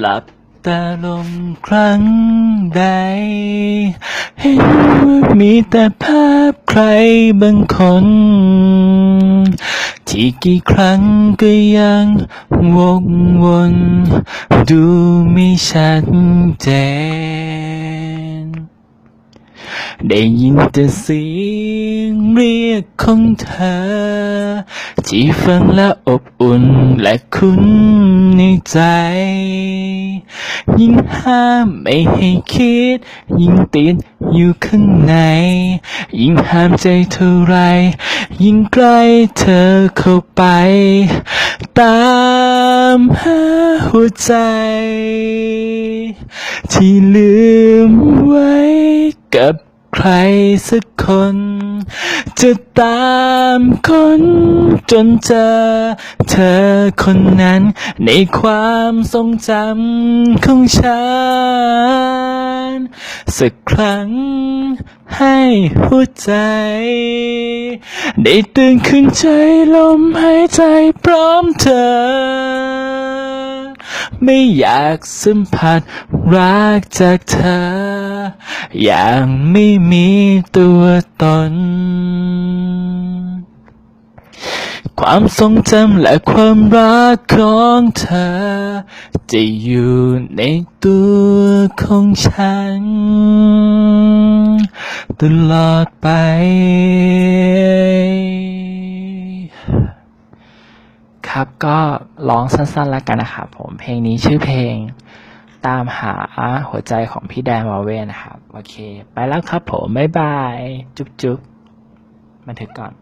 หลับตาลงครั้งใด เห็นว่ามีแต่ภาพใครบางคน ที่กี่ครั้งก็ยังวกวนดูไม่ชัดเจน ได้ยินแต่เสียงเรียกของเธอ ที่ฟังแล้วอบอุ่นและคุ้น ในใจ ยิ่งห้ามไม่ให้คิด ยิ่งติดอยู่ข้างใน ยิ่งห้ามใจเท่าไร ยิ่งใกล้เธอเข้าไป ตามหาหัวใจ ที่ลืมไว้กับ ใครสักคน จะตามคนจนเจอ เธอคนนั้น ในความทรงจำของฉัน สักครั้งให้หัวใจ ได้ตื่นขึ้นใจลมหายใจพร้อมเธอไม่อยากสัมผัสรักจากเธอ อย่างไม่มีตัวตน ความทรงจำและความรักของเธอ จะอยู่ในตัวของฉัน ตลอดไปครับก็ร้องสั้นๆแล้วกันนะครับผมเพลงนี้ชื่อเพลง ตามหาหัวใจของพี่แดนวอลเว่นะครับ โอเค ไปแล้วครับผม บ๊ายบาย จุ๊บจุ๊บันทึกก่อน